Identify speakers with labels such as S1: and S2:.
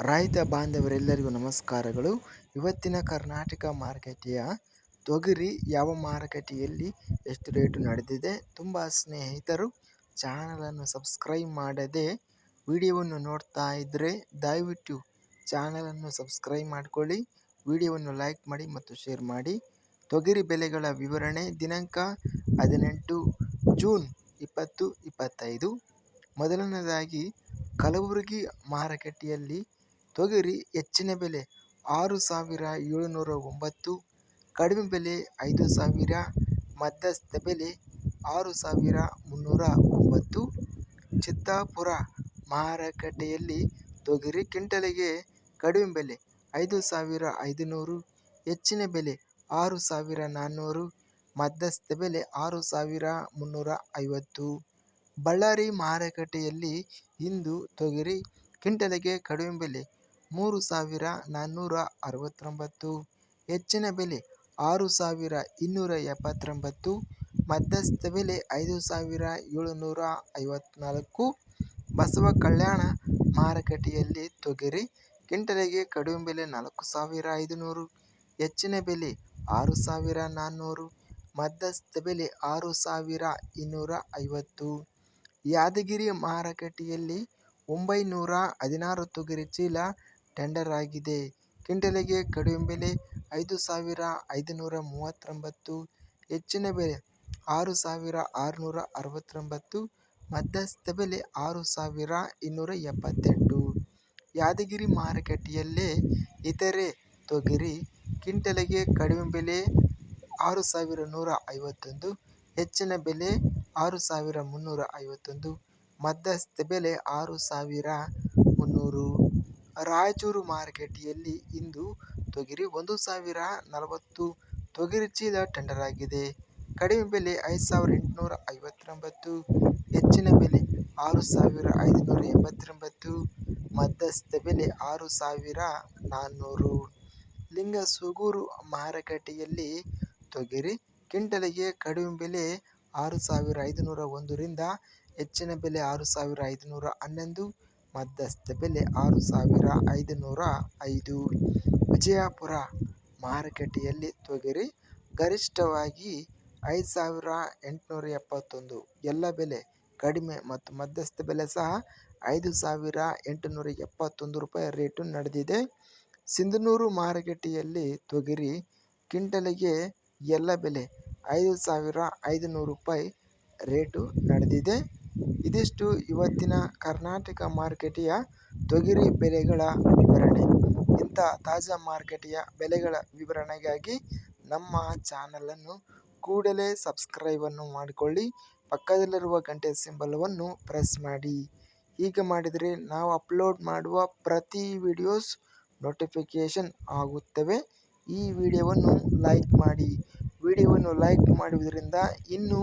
S1: ರೈತ ಬಾಂಧವರೆಲ್ಲರಿಗೂ ನಮಸ್ಕಾರಗಳು. ಇವತ್ತಿನ ಕರ್ನಾಟಕ ಮಾರುಕಟ್ಟೆಯ ತೊಗರಿ ಯಾವ ಮಾರುಕಟ್ಟೆಯಲ್ಲಿ ಎಷ್ಟು ರೇಟು ನಡೆದಿದೆ ತುಂಬ ಸ್ನೇಹಿತರು ಚಾನಲನ್ನು ಸಬ್ಸ್ಕ್ರೈಬ್ ಮಾಡದೆ ವಿಡಿಯೋವನ್ನು ನೋಡ್ತಾ ಇದ್ದರೆ ದಯವಿಟ್ಟು ಚಾನಲನ್ನು ಸಬ್ಸ್ಕ್ರೈಬ್ ಮಾಡಿಕೊಳ್ಳಿ, ವಿಡಿಯೋವನ್ನು ಲೈಕ್ ಮಾಡಿ ಮತ್ತು ಶೇರ್ ಮಾಡಿ. ತೊಗರಿ ಬೆಲೆಗಳ ವಿವರಣೆ ದಿನಾಂಕ ಹದಿನೆಂಟು ಜೂನ್ ಇಪ್ಪತ್ತು ಇಪ್ಪತ್ತೈದು. ಮೊದಲನೇದಾಗಿ ಕಲಬುರಗಿ ಮಾರುಕಟ್ಟೆಯಲ್ಲಿ ತೊಗರಿ ಹೆಚ್ಚಿನ ಬೆಲೆ ಆರು ಸಾವಿರ ಏಳುನೂರ ಒಂಬತ್ತು ಕಡಿಮೆ ಬೆಲೆ ಐದು ಸಾವಿರ, ಮಧ್ಯಸ್ಥ ಬೆಲೆ ಆರು ಸಾವಿರ ಮುನ್ನೂರ ಒಂಬತ್ತು ಚಿತ್ತಾಪುರ ಮಾರುಕಟ್ಟೆಯಲ್ಲಿ ತೊಗರಿ ಕ್ವಿಂಟಲಿಗೆ ಕಡಿಮೆ ಬೆಲೆ ಐದು ಸಾವಿರ ಐದುನೂರು, ಹೆಚ್ಚಿನ ಬೆಲೆ ಆರು ಸಾವಿರ ನಾನ್ನೂರು, ಮಧ್ಯಸ್ಥ ಬೆಲೆ ಆರು ಸಾವಿರ ಮುನ್ನೂರ ಐವತ್ತು ಬಳ್ಳಾರಿ ಮಾರುಕಟ್ಟೆಯಲ್ಲಿ ಇಂದು ತೊಗರಿ ಕ್ವಿಂಟಲಿಗೆ ಕಡಿಮೆ ಬೆಲೆ ಮೂರು ಸಾವಿರ ನಾನ್ನೂರ ಅರವತ್ತೊಂಬತ್ತು, ಹೆಚ್ಚಿನ ಬೆಲೆ ಆರು ಸಾವಿರ ಇನ್ನೂರ ಎಪ್ಪತ್ತೊಂಬತ್ತು, ಮಧ್ಯಸ್ಥ ಬೆಲೆ ಐದು ಸಾವಿರ ಏಳುನೂರ ಐವತ್ತ್ನಾಲ್ಕು ಬಸವ ಕಲ್ಯಾಣ ಮಾರುಕಟ್ಟೆಯಲ್ಲಿ ತೊಗರಿ ಕ್ವಿಂಟಲಿಗೆ ಕಡಿಮೆ ಬೆಲೆ ನಾಲ್ಕು ಸಾವಿರ ಐದುನೂರು, ಹೆಚ್ಚಿನ ಬೆಲೆ ಆರು ಸಾವಿರ ನಾನ್ನೂರು, ಮಧ್ಯಸ್ಥ ಬೆಲೆ ಆರು ಸಾವಿರ ಇನ್ನೂರ ಐವತ್ತು. ಯಾದಗಿರಿ ಮಾರುಕಟ್ಟೆಯಲ್ಲಿ ಒಂಬೈನೂರ ಹದಿನಾರು ತೊಗರಿ ಚೀಲ ಟೆಂಡರ್ ಆಗಿದೆ. ಕ್ವಿಂಟಲಿಗೆ ಕಡಿಮೆ ಬೆಲೆ ಐದು ಸಾವಿರ ಐದುನೂರ ಮೂವತ್ತೊಂಬತ್ತು, ಹೆಚ್ಚಿನ ಬೆಲೆ ಆರು ಸಾವಿರ ಆರುನೂರ ಅರವತ್ತೊಂಬತ್ತು, ಮಧ್ಯಸ್ಥ ಬೆಲೆ ಆರು ಸಾವಿರ ಇನ್ನೂರ ಎಪ್ಪತ್ತೆಂಟು. ಯಾದಗಿರಿ ಮಾರುಕಟ್ಟೆಯಲ್ಲೇ ಇತರೆ ತೊಗರಿ ಕ್ವಿಂಟಲಿಗೆ ಕಡಿಮೆ ಬೆಲೆ ಆರು ಸಾವಿರ ನೂರ ಐವತ್ತೊಂದು, ಹೆಚ್ಚಿನ ಬೆಲೆ ಆರು ಸಾವಿರ ಮುನ್ನೂರ ಐವತ್ತೊಂದು, ಮಧ್ಯಸ್ಥ ಬೆಲೆ ಆರು ಸಾವಿರ ಮುನ್ನೂರು. ರಾಯಚೂರು ಮಾರುಕಟ್ಟೆಯಲ್ಲಿ ಇಂದು ತೊಗರಿ ಒಂದು ಸಾವಿರ ನಲವತ್ತು ತೊಗರಿ ಚೀಲ ಟೆಂಡರ್ ಆಗಿದೆ. ಕಡಿಮೆ ಬೆಲೆ ಐದು ಸಾವಿರ ಎಂಟುನೂರ ಐವತ್ತೊಂಬತ್ತು, ಹೆಚ್ಚಿನ ಬೆಲೆ ಆರು ಸಾವಿರ ಐದುನೂರ ಎಂಬತ್ತೊಂಬತ್ತು, ಮಧ್ಯಸ್ಥ ಬೆಲೆ ಆರು ಸಾವಿರ ನಾನ್ನೂರು. ಲಿಂಗಸೂಗೂರು ಮಾರುಕಟ್ಟೆಯಲ್ಲಿ ತೊಗರಿ ಕ್ವಿಂಟಲಿಗೆ ಕಡಿಮೆ ಬೆಲೆ ಆರು ಸಾವಿರ ಐದುನೂರ ಒಂದರಿಂದ ಹೆಚ್ಚಿನ ಬೆಲೆ ಆರು ಸಾವಿರ ಐದುನೂರ ಹನ್ನೊಂದು ಮಧ್ಯಸ್ಥ ಬೆಲೆ ಆರು ಸಾವಿರ ಐದುನೂರ ಐದು. ವಿಜಯಪುರ ಮಾರುಕಟ್ಟೆಯಲ್ಲಿ ತೊಗರಿ ಗರಿಷ್ಠವಾಗಿ ಐದು ಸಾವಿರ ಎಂಟುನೂರ ಎಪ್ಪತ್ತೊಂದು. ಎಲ್ಲ ಬೆಲೆ ಕಡಿಮೆ ಮತ್ತು ಮಧ್ಯಸ್ಥ ಬೆಲೆ ಸಹ ಐದು ಸಾವಿರ ಎಂಟುನೂರ ಎಪ್ಪತ್ತೊಂದು ರೂಪಾಯಿ ರೇಟು ನಡೆದಿದೆ. ಸಿಂಧನೂರು ಮಾರುಕಟ್ಟೆಯಲ್ಲಿ ತೊಗರಿ ಕ್ವಿಂಟಲಿಗೆ ಎಲ್ಲ ಬೆಲೆ ಐದು ಸಾವಿರ ಐದುನೂರು ರೂಪಾಯಿ ರೇಟು ನಡೆದಿದೆ. ಇದಿಷ್ಟು ಇವತ್ತಿನ ಕರ್ನಾಟಕ ಮಾರುಕಟ್ಟೆಯ ತೊಗರಿ ಬೆಲೆಗಳ ವಿವರಣೆ. ಇಂಥ ತಾಜಾ ಮಾರುಕಟ್ಟೆಯ ಬೆಲೆಗಳ ವಿವರಣೆಗಾಗಿ ನಮ್ಮ ಚಾನಲನ್ನು ಕೂಡಲೇ ಸಬ್ಸ್ಕ್ರೈಬನ್ನು ಮಾಡಿಕೊಳ್ಳಿ. ಪಕ್ಕದಲ್ಲಿರುವ ಗಂಟೆ ಸಿಂಬಲವನ್ನು ಪ್ರೆಸ್ ಮಾಡಿ. ಹೀಗೆ ಮಾಡಿದರೆ ನಾವು ಅಪ್ಲೋಡ್ ಮಾಡುವ ಪ್ರತಿ ವಿಡಿಯೋಸ್ ನೋಟಿಫಿಕೇಷನ್ ಆಗುತ್ತವೆ. ಈ ವಿಡಿಯೋವನ್ನು ಲೈಕ್ ಮಾಡಿ. ವಿಡಿಯೋವನ್ನು ಲೈಕ್ ಮಾಡುವುದರಿಂದ ಇನ್ನೂ